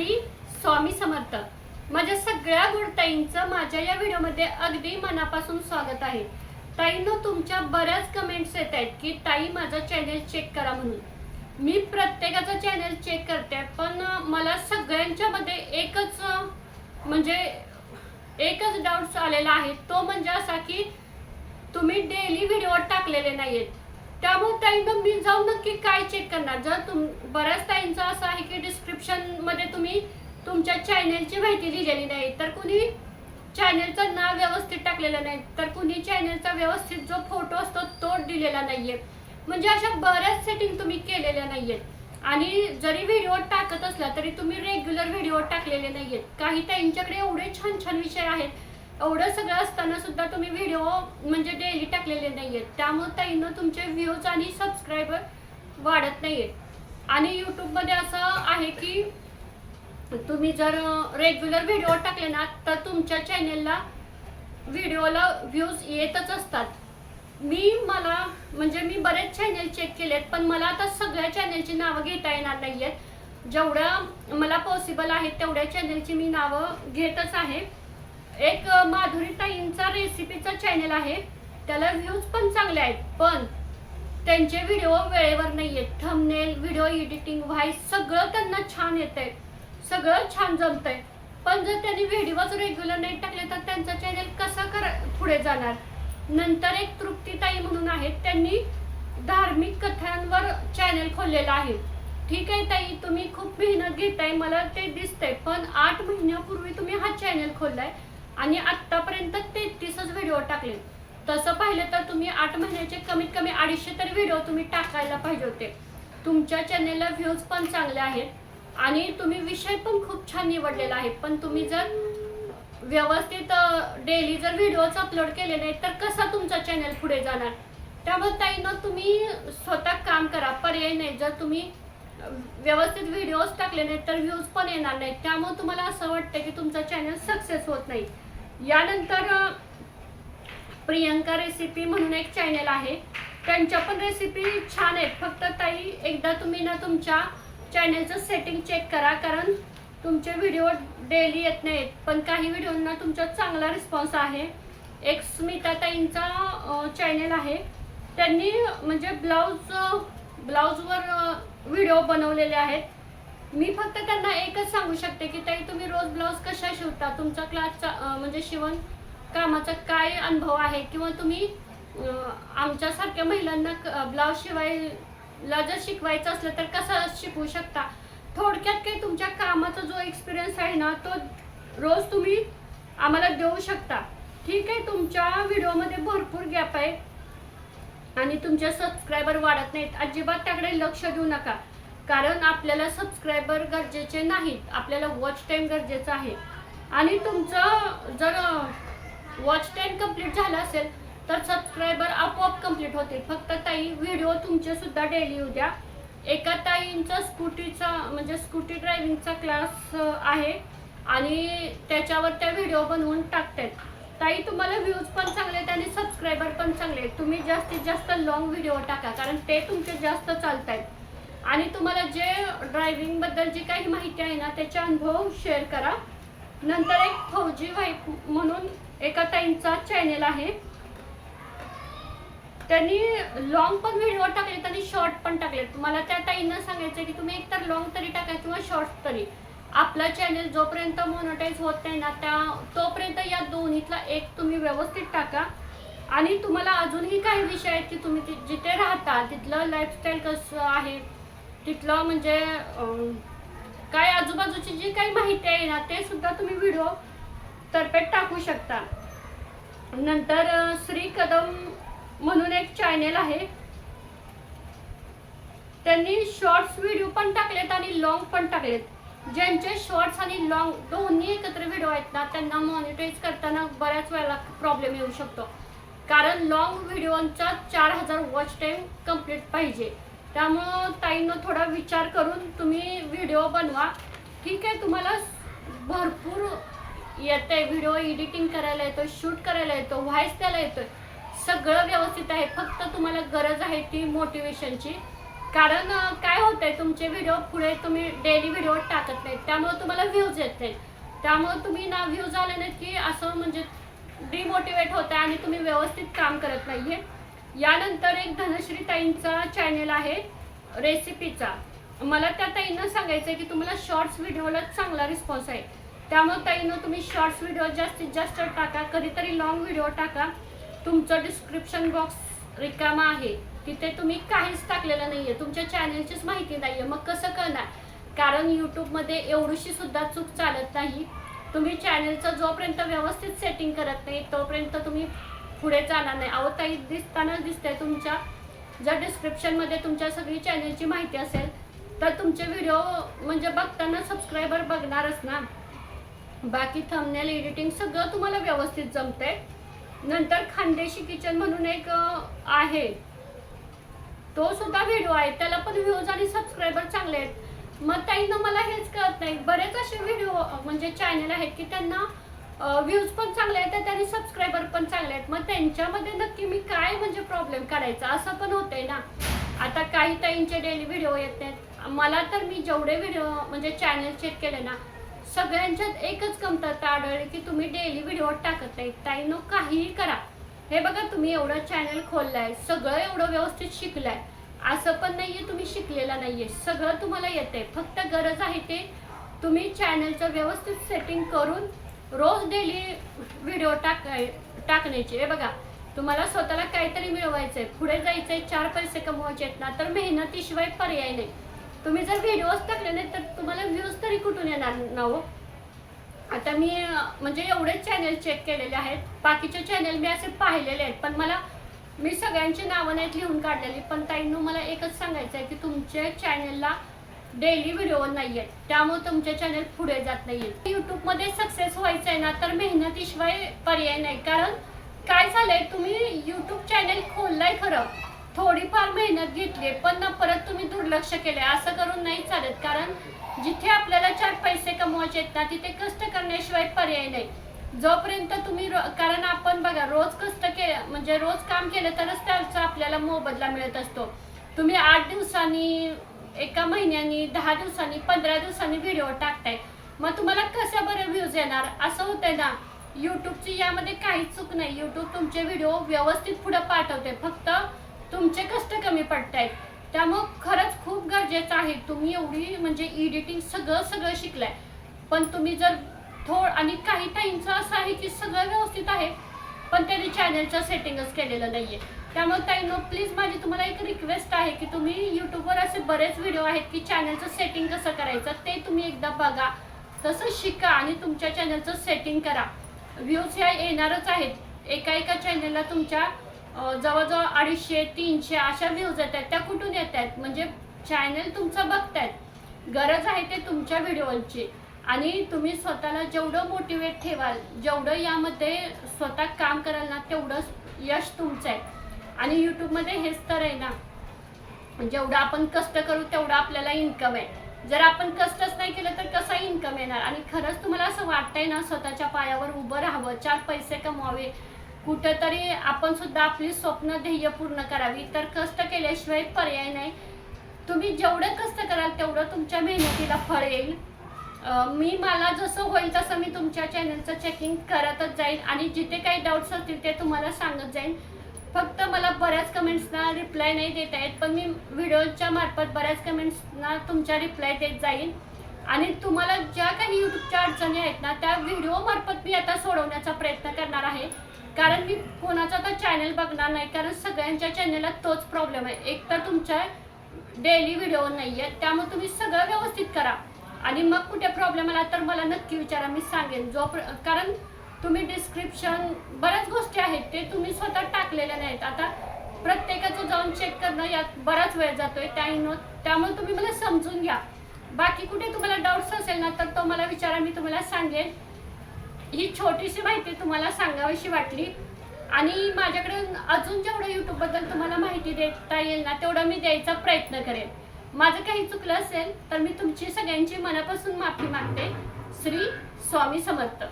श्री स्वामी समर्थ. माझ्या सगळ्या गुडताईंचं माझ्या या व्हिडिओमध्ये अगदी मनापासून स्वागत आहे. ताईंनो तुमच्या बऱ्याच कमेंट्स येत आहेत की ताई माझं चॅनल चेक करा म्हणून. मी प्रत्येकाचं चॅनेल चेक करते पण मला सगळ्यांच्यामध्ये एकच म्हणजे एकच डाऊट्स आलेला आहे. तो म्हणजे असा की तुम्ही डेली व्हिडिओ टाकलेले नाहीयेत. त्यामुळे ताईंना मी जाऊन नक्की काय चेक करणार? जर तुम बऱ्याच ताईंचं असं आहे की डिस्क्रिप्शनमध्ये तुम्ही तुमच्या चॅनेलची माहिती लिहिलेली नाही तर कुणी चॅनेलचं नाव व्यवस्थित टाकलेलं नाही तर कुणी चॅनेलचा व्यवस्थित जो फोटो असतो तो दिलेला नाहीये. म्हणजे अशा बऱ्याच सेटिंग तुम्ही केलेल्या नाहीयेत. आणि जरी व्हिडिओ टाकत असला तरी तुम्ही रेग्युलर व्हिडिओ टाकलेले नाहीयेत. काही ताईंच्याकडे एवढे छान छान विषय आहेत एवढं सगळं असताना सुद्धा तुम्ही व्हिडिओ म्हणजे डेली टाकलेले नाही आहेत त्यामुळे ताईनं तुमचे व्ह्यूज आणि सबस्क्रायबर वाढत नाही आहेत आणि यूट्यूबमध्ये असं आहे की तुम्ही जर रेग्युलर व्हिडिओ टाकले ना तर तुमच्या चॅनेलला व्हिडिओला व्ह्यूज येतच असतात. मी मला म्हणजे मी बरेच चॅनेल चेक केलेत पण मला आता सगळ्या चॅनेलची नावं घेता येणार नाही आहेत जेवढं मला पॉसिबल आहे तेवढ्या चॅनेलची मी नावं घेतच आहे. एक माधुरीताईंचा माधुरी ताईंचा रेसिपीचा चॅनल आहे. त्याला व्ह्यूज पण चांगले आहेत पण त्यांचे व्हिडिओ वेळेवर नाही आहेत थंबनेल व्हिडिओ एडिटिंग व्हाईस सगळं त्यांना छान येतंय. सगळं छान जमतंय. पण जर त्यांनी व्हिडिओज रेग्युलर नाही टाकले तर त्यांचा चॅनल कसा कर पुढे जाणार? नंतर एक तृप्तीताई म्हणून आहेत. त्यांनी धार्मिक कथांवर चॅनल खोललेलं आहे. ठीक आहे ताई तुम्ही खूप मेहनत घेताय मला ते दिसतंय. पण आठ महिन्यापूर्वी तुम्ही हा चॅनल खोललाय. आणि आतापर्यंत तेहतीसच व्हिडिओ टाकले. तसं पाहिलं तर तुम्ही आठ महिन्याचे कमीत कमी अडीचशे तरी व्हिडिओ तुम्ही टाकायला पाहिजे होते. तुमच्या चॅनेलला व्ह्यूज पण चांगले आहेत. आणि तुम्ही विषय पण खूप छान निवडलेला आहे. पण तुम्ही जर व्यवस्थित डेली जर व्हिडिओज अपलोड केले नाही तर कसा तुमचा चॅनल पुढे जाणार? त्यामुळे ताईनं तुम्ही स्वतः काम करा. पर्याय नाही. जर तुम्ही व्यवस्थित व्हिडिओज टाकले नाही तर व्ह्यूज पण येणार नाहीत त्यामुळे तुम्हाला असं वाटतं की तुमचा चॅनल सक्सेस होत नाही. यानंतर प्रियंका रेसिपी म्हणून एक चॅनल आहे. त्यांच्या पण रेसिपी छान आहेत. फक्त ताई एकदा तुम्ही ना तुमच्या चॅनलचं सेटिंग चेक करा कारण तुमचे व्हिडिओ डेली येत नाहीत. पण काही व्हिडिओंना तुमचा चांगला रिस्पॉन्स आहे. एक स्मिता ताईंचा चॅनल आहे. त्यांनी म्हणजे ब्लाऊज ब्लाऊजवर व्हिडिओ बनवलेले आहेत. मी फक्त त्यांना एकच सांगू शकते की ताई तुम्ही रोज ब्लाऊज कशा शिवता? तुमचा क्लासचा म्हणजे शिवण कामाचा काय अनुभव आहे? किंवा तुम्ही आमच्यासारख्या महिलांना ब्लाऊज शिवायला जर शिकवायचं असलं तर कसं शिकवू शकता? थोडक्यात काही तुमच्या कामाचा जो एक्सपिरियन्स आहे ना तो रोज तुम्ही आम्हाला देऊ शकता. ठीक आहे तुमच्या व्हिडिओमध्ये भरपूर गॅप आहे आणि तुमचे सबस्क्रायबर वाढत नाहीत. अजिबात त्याकडे लक्ष देऊ नका. कारण आपल्याला सबस्क्रायबर गरजेचे नाहीत. आपल्याला वॉच टाईम गरजेचं आहे. आणि तुमचं जर वॉच टाईम कंप्लीट झाला असेल तर सबस्क्रायबर आपोआप कंप्लीट होतील. फक्त ताई व्हिडिओ तुमचे सुद्धा डेली येऊ द्या. एका ताईंचा स्कूटीचा म्हणजे स्कूटी ड्रायव्हिंगचा क्लास आहे. आणि त्याच्यावर त्या व्हिडिओ बनवून टाकतात ताई तुम्हाला व्ह्यूज पण चांगले आहेत आणि सबस्क्रायबर पण चांगले आहेत. तुम्ही जास्तीत जास्त लॉंग व्हिडिओ टाका कारण ते तुमचे जास्त चालत आहेत आणि तुम्हाला जे ड्रायव्हिंगबद्दल जी काही माहिती आहे ना त्याचे अनुभव शेअर करा. नंतर एक फौजी वाईफ म्हणून एका ताईंचा चॅनेल आहे. त्यांनी लॉंग पण व्हिडिओ टाकले त्यांनी शॉर्ट पण टाकले मला त्या ताईंना सांगायचं की तुम्ही एकतर लॉंग तरी टाका किंवा शॉर्ट तरी. आपला चॅनल जोपर्यंत मोनोटाईज होत नाही ना त्या तोपर्यंत या दोन्हीतला एक तुम्ही व्यवस्थित टाका. आणि तुम्हाला अजूनही काही विषय आहेत की तुम्ही जिथे राहता तिथलं लाईफस्टाईल कसं आहे तिथलं म्हणजे काय आजूबाजूची जी काही माहिती आहे ना ते सुद्धा तुम्ही व्हिडिओ तर्फे टाकू शकता. नंतर श्री कदम म्हणून एक चॅनेल आहे. त्यांनी शॉर्ट्स व्हिडिओ पण टाकलेत आणि लॉंग पण टाकलेत. ज्यांचे शॉर्ट्स आणि लॉंग दोन्ही एकत्र व्हिडिओ आहेत ना त्यांना मॉनिटाईज करताना बऱ्याच वेळेला प्रॉब्लेम येऊ शकतो. कारण लॉंग व्हिडिओचा चार हजार वॉच टाईम कंप्लीट पाहिजे. त्यामुळं ताईनं थोडा विचार करून तुम्ही व्हिडिओ बनवा. ठीक आहे तुम्हाला भरपूर येते व्हिडिओ एडिटिंग करायला येतो शूट करायला येतो व्हॉइस द्यायला येतो सगळं व्यवस्थित आहे फक्त तुम्हाला गरज आहे ती मोटिवेशनची. कारण काय होत आहे तुमचे व्हिडिओ पुढे तुम्ही डेली व्हिडिओ टाकत नाहीत. त्यामुळे तुम्हाला व्ह्यूज येत नाही त्यामुळे तुम्ही ना व्ह्यूज आले नाहीत की असं म्हणजे डिमोटिवेट होत आहे आणि तुम्ही व्यवस्थित काम करत नाही आहे यानंतर एक धनश्री ताईंचा चॅनेल आहे रेसिपीचा मला त्या ताईंना सांगायचं आहे की तुम्हाला शॉर्ट्स व्हिडिओला चांगला रिस्पॉन्स आहे. त्यामुळे ताईनं तुम्ही शॉर्ट्स व्हिडिओ जास्तीत जास्त टाका कधीतरी लॉंग व्हिडिओ टाका. तुमचं डिस्क्रिप्शन बॉक्स रिकामा आहे. तिथे तुम्ही काहीच टाकलेलं नाही आहे तुमच्या चॅनलचीच माहिती नाही आहे मग कसं करणार? कारण यूट्यूबमध्ये एवढीशी सुद्धा चूक चालत नाही. तुम्ही चॅनलचं जोपर्यंत व्यवस्थित सेटिंग करत नाही तोपर्यंत तुम्ही पुढे जाणार नाही. अहो ताई दिसतानाच दिसतंय तुमच्या. जर डिस्क्रिप्शनमध्ये तुमच्या सगळी चॅनलची माहिती असेल तर तुमचे व्हिडिओ म्हणजे बघताना सबस्क्रायबर बघणारच ना. बाकी थंबनेल एडिटिंग सगळं तुम्हाला व्यवस्थित जमते नंतर खानदेशी किचन म्हणून एक आहे. तो सुद्धा व्हिडिओ आहे. त्याला पण व्ह्यूज आणि सबस्क्रायबर चांगले आहेत. मग ताईनं मला हेच कळत नाही. बरेच असे व्हिडिओ म्हणजे चॅनल आहेत की त्यांना व्ह्यूज पण चांगले आहेत आणि सबस्क्रायबर पण चांगले आहेत. मग त्यांच्यामध्ये नक्की मी काय म्हणजे प्रॉब्लेम करायचा असं पण होतंय ना. आता काही ताईंचे डेली व्हिडिओ येत नाहीत. मला तर मी जेवढे व्हिडिओ म्हणजे चॅनल चेक केले ना सगळ्यांच्यात एकच कमतरता आढळली की तुम्ही डेली व्हिडिओ टाकत नाही ताईनो काहीही करा. हे बघा तुम्ही एवढं चॅनल खोललाय सगळं एवढं व्यवस्थित शिकलाय. असं पण नाहीये तुम्ही शिकलेला नाहीये. सगळं तुम्हाला येते फक्त गरज आहे ते तुम्ही चॅनलचं व्यवस्थित सेटिंग करून रोज डेली व्हिडिओ टाकाय टाकण्याचे. हे बघा तुम्हाला स्वतःला काहीतरी मिळवायचंय. पुढे जायचंय चार पैसे कमवायचे आहेत ना तर मेहनतीशिवाय पर्याय नाही. तुम्ही जर व्हिडिओज टाकले नाही तर तुम्हाला व्ह्यूज तरी कुठून येणार ना हो? आता मी म्हणजे एवढेच चॅनल चेक केलेले आहेत. बाकीचे चॅनल मी असे पाहिलेले आहेत पण मला मी सगळ्यांची नावं नाहीत लिहून काढलेली. पण ताईंनो मला एकच सांगायचं आहे की तुमच्या चॅनलला डेली व्हिडिओ नाही आहेत त्यामुळे तुमचे चॅनल पुढे जात नाहीये युट्यूबमध्ये सक्सेस व्हायचं आहे ना तर मेहनतीशिवाय पर्याय नाही. कारण काय झालंय तुम्ही युट्यूब चॅनल खोललाय खरं. थोडीफार मेहनत घेतली पण ना परत तुम्ही दुर्लक्ष केलंय. असं करून नाही चालत. कारण जिथे आपल्याला चार पैसे कमवायचे आहेत ना तिथे कष्ट करण्याशिवाय पर्याय नाही. जोपर्यंत तुम्ही कारण आपण बघा रोज कष्ट के म्हणजे रोज काम केलं तरच त्याचा आपल्याला मोबदला मिळत असतो. तुम्ही आठ दिवसांनी एका महिन्यानी दहा दिवसांनी पंधरा दिवसांनी व्हिडिओ टाकताय. मग तुम्हाला कसं बरं व्ह्यूज येणार? असं होतंय ना युट्यूबची यामध्ये काहीच चूक नाही. युट्यूब तुमचे व्हिडिओ व्यवस्थित पुढे पाठवते फक्त तुमचे कष्ट कमी पडतायत. त्यामुळं खरंच खूप गरजेचं आहे. तुम्ही एवढी म्हणजे एडिटिंग सगळं सगळं शिकलाय. पण तुम्ही जर थोड आणि काही टाईमचं असं आहे की सगळं व्यवस्थित आहे पण त्यांनी चॅनलचं सेटिंगच केलेलं नाही आहे त्यामुळे ताईनो प्लीज माझी तुम्हाला एक रिक्वेस्ट आहे की तुम्ही युट्यूबवर असे बरेच व्हिडिओ आहेत की चॅनलचं सेटिंग कसं करायचं ते तुम्ही एकदा बघा. तसं शिका आणि तुमच्या चॅनलचं सेटिंग करा. व्ह्यूज ह्या येणारच आहेत. एका एका चॅनलला तुमच्या जवळजवळ अडीचशे तीनशे अशा व्ह्यूज येत आहेत. त्या कुठून येत आहेत? म्हणजे चॅनल तुमचं बघतायत. गरज आहे ते तुमच्या व्हिडिओची आणि तुम्ही स्वतःला जेवढं मोटिवेट ठेवाल जेवढं यामध्ये स्वतः काम कराल ना तेवढं यश तुमचं आहे. आणि यूट्यूबमध्ये हेच तर आहे ना. जेवढं आपण कष्ट करू तेवढं आपल्याला इन्कम आहे. जर आपण कष्टच नाही केलं तर कसा इन्कम येणार? आणि खरंच तुम्हाला असं वाटतंय ना स्वतःच्या पायावर उभं राहावं चार पैसे कमवावे. कुठंतरी आपण सुद्धा आपली स्वप्न ध्येय पूर्ण करावी. तर कष्ट केल्याशिवाय पर्याय नाही. तुम्ही जेवढं कष्ट कराल तेवढं तुमच्या मेहनतीला फळ येईल. मी मला जसं होईल तसं मी तुमच्या चॅनलचं चेकिंग करतच जाईल. आणि जिथे काही डाऊट्स असतील ते तुम्हाला सांगत जाईन फक्त मला बऱ्याच कमेंट्सना रिप्लाय नाही देत आहेत पण मी व्हिडिओच्या मार्फत बऱ्याच कमेंट्सना तुमच्या रिप्लाय देत जाईल आणि तुम्हाला ज्या काही यूट्यूबच्या अडचणी आहेत ना त्या व्हिडिओ मार्फत मी आता सोडवण्याचा प्रयत्न करणार आहे. कारण मी कोणाचा तर चॅनल बघणार नाही कारण सगळ्यांच्या चॅनलला तोच प्रॉब्लेम आहे. एक तर तुमच्या डेली व्हिडिओ नाही आहेत त्यामुळे तुम्ही सगळं व्यवस्थित करा. आणि मग कुठे प्रॉब्लेम आला तर मला नक्की विचारा मी सांगेन. जो प्र- कारण तुम्ही डिस्क्रिप्शन बऱ्याच गोष्टी आहेत ते तुम्ही स्वतः टाकलेल्या नाहीत. आता प्रत्येकाचं जाऊन चेक करणं यात बराच वेळ जातोय त्या त्यामुळे तुम्ही मला समजून घ्या. बाकी कुठे तुम्हाला डाऊट्स असेल ना तर तो मला विचारा मी तुम्हाला सांगेन. ही छोटीशी माहिती तुम्हाला सांगावीशी वाटली. आणि माझ्याकडे अजून जेवढं यूट्यूबबद्दल तुम्हाला माहिती देता येईल ना तेवढं मी द्यायचा प्रयत्न करेन. माझं काही चुकलं असेल तर मी तुमची सगळ्यांची मनापासून माफी मागते. श्री स्वामी समर्थ.